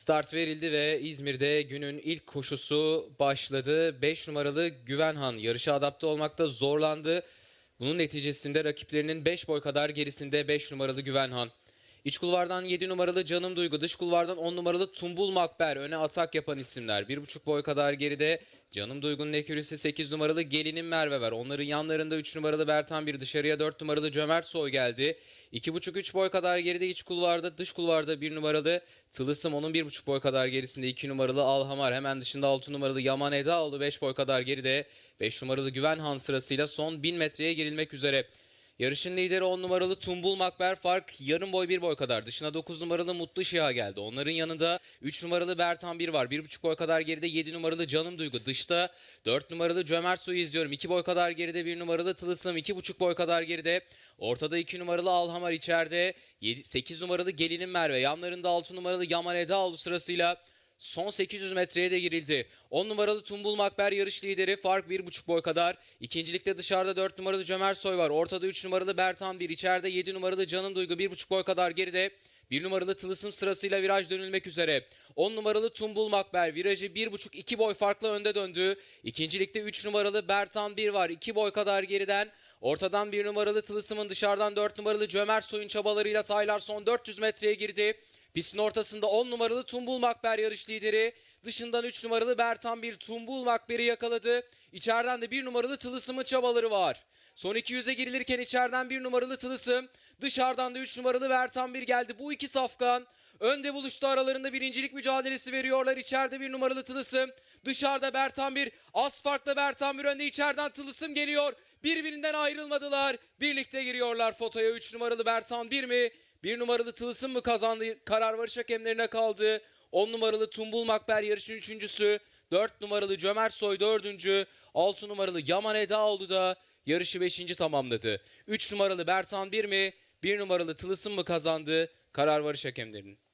Start verildi ve İzmir'de günün ilk koşusu başladı. 5 numaralı Güvenhan yarışa adapte olmakta zorlandı. Bunun neticesinde rakiplerinin 5 boy kadar gerisinde 5 numaralı Güvenhan. İç kulvardan 7 numaralı Canım Duygu, dış kulvardan 10 numaralı Tumbul Makber öne atak yapan isimler. 1,5 boy kadar geride Canım Duygu'nun ekürisi 8 numaralı Gelinim Merve var. Onların yanlarında 3 numaralı Bertan bir dışarıya 4 numaralı Cömert Soy geldi. 2,5-3 boy kadar geride iç kulvarda, dış kulvarda 1 numaralı Tılısım onun 1,5 boy kadar gerisinde 2 numaralı Alhamar. Hemen dışında 6 numaralı Yaman Edaoğlu 5 boy kadar geride. 5 numaralı Güvenhan sırasıyla son 1000 metreye girilmek üzere. Yarışın lideri 10 numaralı Tumbul Makber fark yarım boy 1 boy kadar. Dışına 9 numaralı Mutlu Şiha geldi. Onların yanında 3 numaralı Bertan 1 var. 1,5 boy kadar geride 7 numaralı Canım Duygu. Dışta 4 numaralı Cömert Su'yu izliyorum. 2 boy kadar geride 1 numaralı Tılısım. 2,5 boy kadar geride. Ortada 2 numaralı Alhamar içeride. 7, 8 numaralı Gelinim Merve. Yanlarında 6 numaralı Yaman Edaoğlu sırasıyla Son 800 metreye de girildi. 10 numaralı Tumbul Makber yarış lideri fark 1,5 boy kadar. İkincilikte dışarıda 4 numaralı Cömert Soy var. Ortada 3 numaralı Bertan 1. içeride 7 numaralı Canım Duygu 1,5 boy kadar geride. 1 numaralı Tılısım sırasıyla viraj dönülmek üzere. 10 numaralı Tumbul Makber virajı 1,5-2 boy farklı önde döndü. İkincilikte 3 numaralı Bertan 1 var. 2 boy kadar geriden. Ortadan 1 numaralı Tılısım'ın dışarıdan 4 numaralı Cömert Soy'un çabalarıyla Taylar son 400 metreye girdi. Pistin ortasında 10 numaralı Tumbul Makber yarış lideri. Dışından 3 numaralı Bertan bir Tumbul Makber'i yakaladı. İçeriden de 1 numaralı Tılısım'ın çabaları var. Son 200'e girilirken içeriden 1 numaralı Tılısım. Dışarıdan da 3 numaralı Bertan bir geldi. Bu iki safkan önde buluştu aralarında birincilik mücadelesi veriyorlar. İçeride 1 numaralı Tılısım. Dışarıda Bertan bir. Az farklı Bertan bir önde içeriden Tılısım geliyor. Birbirinden ayrılmadılar. Birlikte giriyorlar fotoya. 3 numaralı Bertan bir mi? Bir numaralı Tılsım mı kazandı? Karar varış hakemlerine kaldı. 10 numaralı Tumbul Makber yarışın üçüncüsü. 4 numaralı Cömert Soy dördüncü. 6 numaralı Yaman Edaoğlu da yarışı beşinci tamamladı. 3 numaralı Bertan bir mi? 1 numaralı Tılsım mı kazandı? Karar varış hakemlerinin.